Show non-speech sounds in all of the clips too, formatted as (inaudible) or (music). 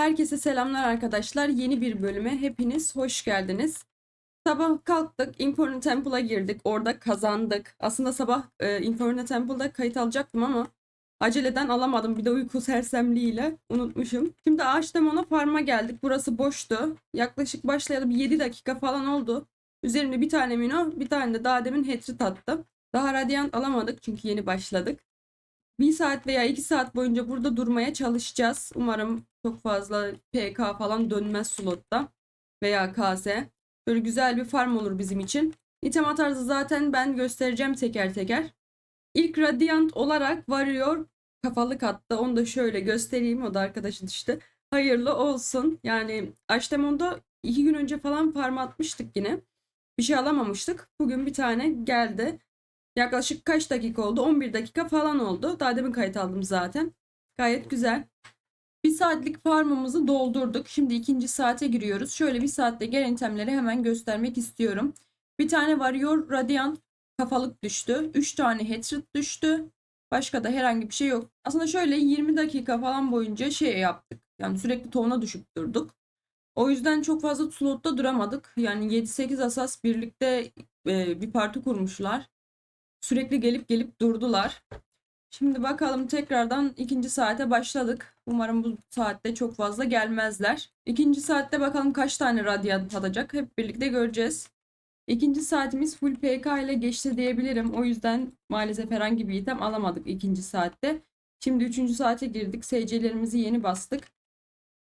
Herkese selamlar arkadaşlar. Yeni bir bölüme hepiniz hoş geldiniz. Sabah kalktık, Inferno Temple'a girdik. Orada kazandık. Aslında sabah e, Inferno Temple'da kayıt alacaktım ama aceleden alamadım. Bir de uyku (laughs) sersemliğiyle unutmuşum. Şimdi ağaç demona farm'a geldik. Burası boştu. Yaklaşık başlayalı bir 7 dakika falan oldu. Üzerimde bir tane Mino, bir tane de daha demin Hatred attı. Daha Radiant alamadık çünkü yeni başladık. Bir saat veya iki saat boyunca burada durmaya çalışacağız. Umarım çok fazla PK falan dönmez slotta veya KS. Böyle güzel bir farm olur bizim için. İtem atarızı zaten ben göstereceğim teker teker. İlk Radiant olarak Warrior kafalık attı. Onu da şöyle göstereyim. O da arkadaşı düştü. Hayırlı olsun. Yani Aştemon'da iki gün önce falan farm atmıştık yine. Bir şey alamamıştık. Bugün bir tane geldi. Yaklaşık kaç dakika oldu? 11 dakika falan oldu. Daha demin kayıt aldım zaten. Gayet güzel. Bir saatlik farmımızı doldurduk. Şimdi ikinci saate giriyoruz. Şöyle bir saatte gelen itemleri hemen göstermek istiyorum. Bir tane Warrior Radiant kafalık düştü. 3 tane Hatred düştü. Başka da herhangi bir şey yok. Aslında şöyle 20 dakika falan boyunca şey yaptık. Yani sürekli tovuna düşüp durduk. O yüzden çok fazla slotta duramadık. Yani 7-8 asas birlikte e, bir parti kurmuşlar. Sürekli gelip gelip durdular. Şimdi bakalım tekrardan ikinci saate başladık. Umarım bu saatte çok fazla gelmezler. İkinci saatte bakalım kaç tane radyant atacak. Hep birlikte göreceğiz. İkinci saatimiz full PK ile geçti diyebilirim. O yüzden maalesef herhangi bir item alamadık ikinci saatte. Şimdi üçüncü saate girdik. SC'lerimizi yeni bastık.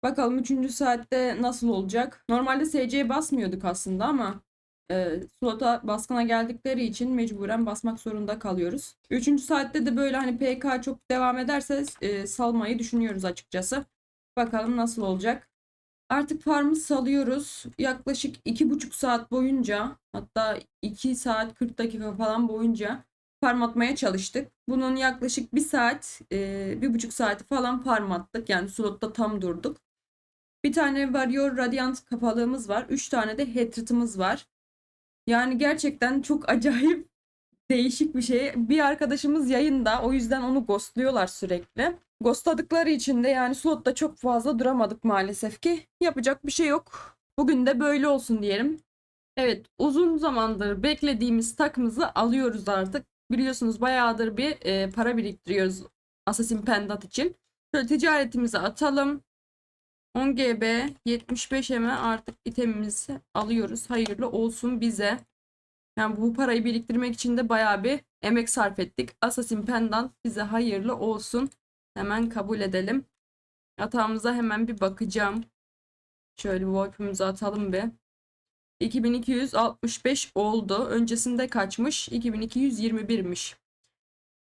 Bakalım üçüncü saatte nasıl olacak. Normalde SC'ye basmıyorduk aslında ama e, slota baskına geldikleri için mecburen basmak zorunda kalıyoruz. Üçüncü saatte de böyle hani PK çok devam ederse e, salmayı düşünüyoruz açıkçası. Bakalım nasıl olacak. Artık farmı salıyoruz. Yaklaşık iki buçuk saat boyunca hatta 2 saat 40 dakika falan boyunca farm atmaya çalıştık. Bunun yaklaşık bir saat, e, bir buçuk saati falan farm attık. Yani slotta tam durduk. Bir tane Warrior Radiant kapalığımız var. Üç tane de Hatred'ımız var. Yani gerçekten çok acayip (laughs) değişik bir şey. Bir arkadaşımız yayında o yüzden onu ghostluyorlar sürekli. Ghostladıkları için de yani slotta çok fazla duramadık maalesef ki. Yapacak bir şey yok. Bugün de böyle olsun diyelim. Evet uzun zamandır beklediğimiz takımızı alıyoruz artık. Biliyorsunuz bayağıdır bir e, para biriktiriyoruz Assassin Pendant için. Şöyle ticaretimizi atalım. 10 GB 75 M artık itemimizi alıyoruz. Hayırlı olsun bize. Yani bu parayı biriktirmek için de bayağı bir emek sarf ettik. Assassin Pendant bize hayırlı olsun. Hemen kabul edelim. Hatamıza hemen bir bakacağım. Şöyle bir VoIP'imizi atalım bir. 2265 oldu. Öncesinde kaçmış? 2221'miş.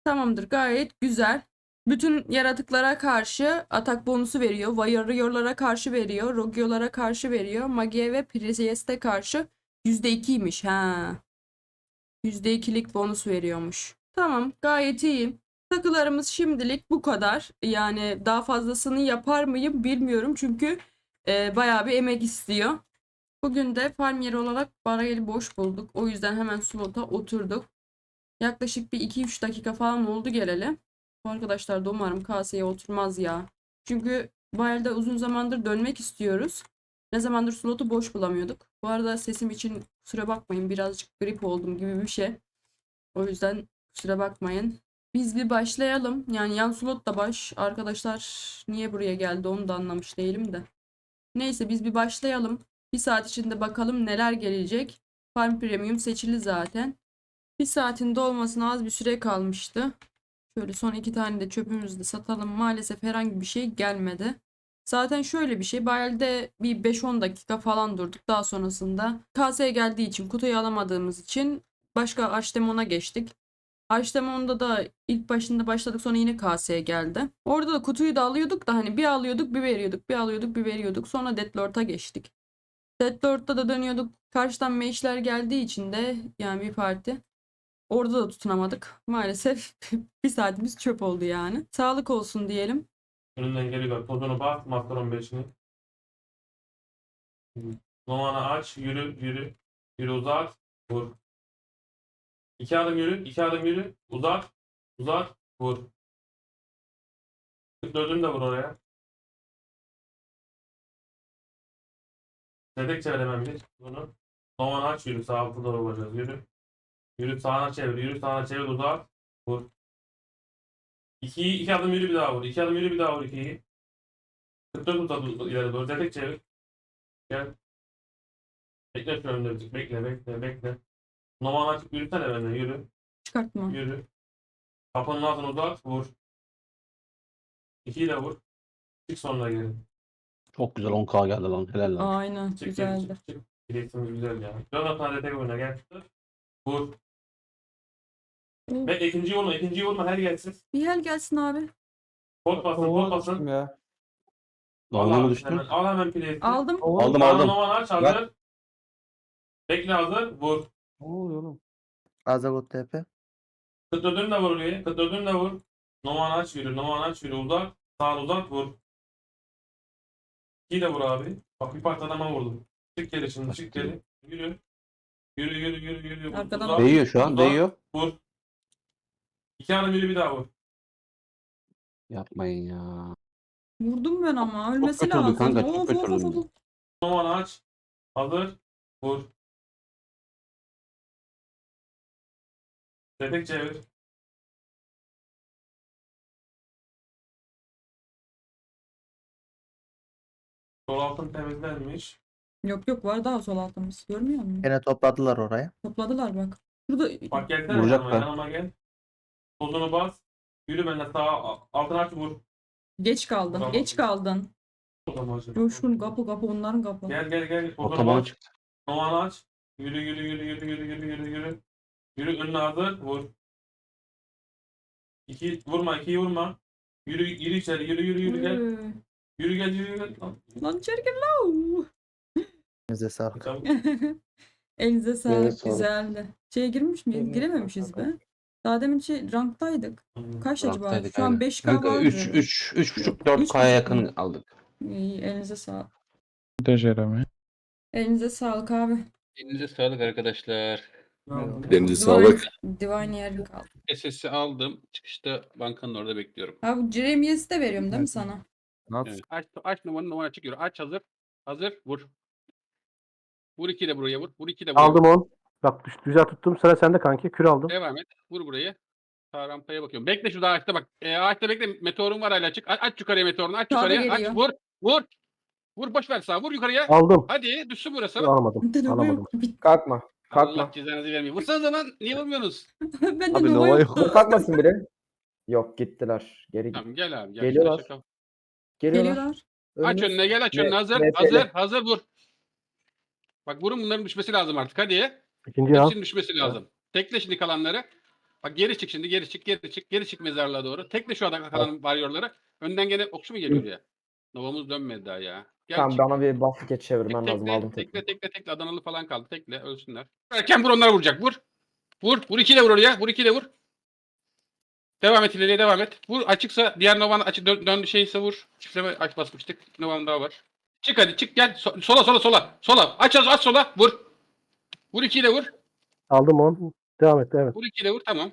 Tamamdır gayet güzel. Bütün yaratıklara karşı atak bonusu veriyor. Warrior'lara karşı veriyor. Rogio'lara karşı veriyor. Magie ve Priest'e karşı %2'ymiş. Ha. %2'lik bonus veriyormuş. Tamam gayet iyi. Takılarımız şimdilik bu kadar. Yani daha fazlasını yapar mıyım bilmiyorum. Çünkü e, bayağı bir emek istiyor. Bugün de farm yeri olarak barayeli boş bulduk. O yüzden hemen slota oturduk. Yaklaşık bir 2-3 dakika falan oldu geleli. Arkadaşlar da umarım kaseye oturmaz ya. Çünkü elde uzun zamandır dönmek istiyoruz. Ne zamandır slotu boş bulamıyorduk. Bu arada sesim için kusura bakmayın. Birazcık grip oldum gibi bir şey. O yüzden kusura bakmayın. Biz bir başlayalım. Yani yan slot da baş. Arkadaşlar niye buraya geldi onu da anlamış değilim de. Neyse biz bir başlayalım. Bir saat içinde bakalım neler gelecek. Farm Premium seçili zaten. Bir saatin dolmasına az bir süre kalmıştı. Şöyle son iki tane de çöpümüzü de satalım. Maalesef herhangi bir şey gelmedi. Zaten şöyle bir şey. Bayel'de bir 5-10 dakika falan durduk. Daha sonrasında kaseye geldiği için kutuyu alamadığımız için başka Archdemon'a geçtik. Archdemon'da da ilk başında başladık sonra yine kaseye geldi. Orada da kutuyu da alıyorduk da hani bir alıyorduk bir veriyorduk. Bir alıyorduk bir veriyorduk. Sonra Deadlord'a geçtik. Deadlord'da da dönüyorduk. Karşıdan meşler geldiği için de yani bir parti. Orada da tutunamadık. Maalesef (laughs) bir saatimiz çöp oldu yani. Sağlık olsun diyelim. Önünden geliyorlar. Pozunu bas. Masteron 5'ini. Numaranı aç. Yürü. Yürü. Yürü uzat. Vur. İki adım yürü. iki adım yürü. Uzat. Uzat. Vur. Dördünü de vur oraya. Dedek çevir hemen bir. Bunu. Noman aç yürü. Sağ altıda olacağız. Yürü. Yürü sağına çevir. Yürü sağına çevir. Uzat. Vur. İkiyi, iki adım yürü bir daha vur. İki adım yürü bir daha vur ikiyi. 44 uzat ileri doğru. Dedek çevir. Gel. Bekle şu önünde bir tık. Bekle bekle bekle. Noman açıp yürüsene benden. Yürü. Çıkartma. Yürü. Kapının altını uzat. Vur. İkiyi de vur. Çık sonra geri. Çok güzel 10k geldi lan. Helal lan. Aynen Çık güzeldi. çık çık. Bileksimiz güzel ya. Jonathan detay oyuna gel. Vur. Ve ikinciyi vurma. ikinciyi vurma. Her gelsin. Bir hel gelsin abi. Pot basın. Pot basın. ya. Al Dalga mı düştün? hemen- Al hemen playe'si. Aldım. Aldım Al aldım. Noman aç hazır. Bekle hazır. Vur. Ne oluyor oğlum? Azagot TP. 44'ünü de vur oraya. 44'ünü de vur. Noman aç yürü. Noman aç yürü. Uzat. Sağ uzat vur. İyi de vur abi. Bak bir parça adama vurdum. Çık geri şimdi. Çık geri. Yürü. Yürü yürü yürü yürü. Arkadan Uzat, Değiyor şu an uzat, değiyor. Vur. İki adım yürü bir daha vur. Yapmayın ya. Vurdum ben ama. Ölmesi kötü oldu lazım. kanka, çok Of, kötü of, of, oldu. of. Aç. Hazır. Vur. Tepek çevir. Sol altın temizlenmiş. Yok yok var daha sol altımız. Görmüyor musun? Gene topladılar oraya. Topladılar bak. Şurada Bak gelsene Vuracaklar. yanıma, yanıma gel. Tozunu bas. Yürü benimle sağa altına aç vur. geç kaldın. Tamam. Geç kaldın. Tozunu aç. Coşkun kapı kapı onların kapı. Gel gel gel. Bas. çıktı. Nomanı aç. Yürü yürü yürü yürü yürü yürü yürü yürü. Yürü önüne hazır. Vur. İki, vurma ikiyi vurma. Yürü yürü içeri yürü yürü yürü gel. Yürü gel yürü gel. Lan, içeri gir lan. Bize sağlık. Elinize sağlık. Güzeldi. Şeye girmiş miyiz? Girememişiz be. Daha demin şey ranktaydık. Kaç acaba? Ranktaydık, Şu an aynen. 5K Kanka var. 3 3 3.5 4k'ya yakın aldık. İyi, elinize sağlık. De Jeremy. Elinize sağlık abi. Elinize sağlık arkadaşlar. Elinize Divine- sağlık. Divine yerim kaldı. SS'i aldım. Çıkışta bankanın orada bekliyorum. Abi Jeremy'si de veriyorum değil mi sana? Nasıl? Evet. Aç, aç numaranı numara çıkıyor. Aç hazır. Hazır. Vur. Vur iki de buraya vur. Vur iki de buraya. Aldım on. Bak güzel tuttum. Sıra sende kanki. Kür aldım. Devam et. Vur burayı. Sağ rampaya bakıyorum. Bekle şurada ağaçta bak. E, ağaçta bekle. Meteorun var hala açık. A- Aç yukarıya meteorunu. Aç Sağda yukarıya. Aç. geliyor. Vur. Vur. Vur boş ver sağa. Vur yukarıya. Aldım. Hadi düşsün burası. Alamadım. Alamadım. Bit- Kalkma. Allah Kalkma. cezanızı vermiyor. Vursanız zaman niye vurmuyorsunuz? (laughs) ben de Abi Nova Nova yok. Kalkmasın biri. Yok gittiler. Geri git. Tamam gel abi. Gel. Geliyorlar. Şaka-. Geliyorlar. Geliyorlar. Aç önüne gel aç Ne- önüne hazır. Hazır. Hazır vur. Bak vurun bunların düşmesi lazım artık. Hadi. İkinci. Hepsinin düşmesi lazım. Tekle şimdi kalanları. Bak geri çık şimdi geri çık geri çık geri çık mezarlığa doğru. Tekle şu adam kalan varyorları. Önden gene okçu mu geliyor ya? Novamız dönmedi daha ya. Gel Tamam çık. bana bir geç çevirmen Tek- lazım. tekle, Aldım tekle, tekrar. tekle, tekle, Adanalı falan kaldı. Tekle, ölsünler. Erken vur onlara vuracak. Vur. Vur. Vur ikiyle vur oraya. Vur ikiyle vur. Devam et ileriye devam et. Vur açıksa diğer Novan açık dön, döndü şeyse vur. Çiftleme aç basmıştık. Novan daha var. Çık hadi çık gel. So- sola sola sola. Sola. Aç aç aç sola. Vur. Vur ikiyle vur. Aldım on. Devam et. Evet. Vur ikiyle vur tamam.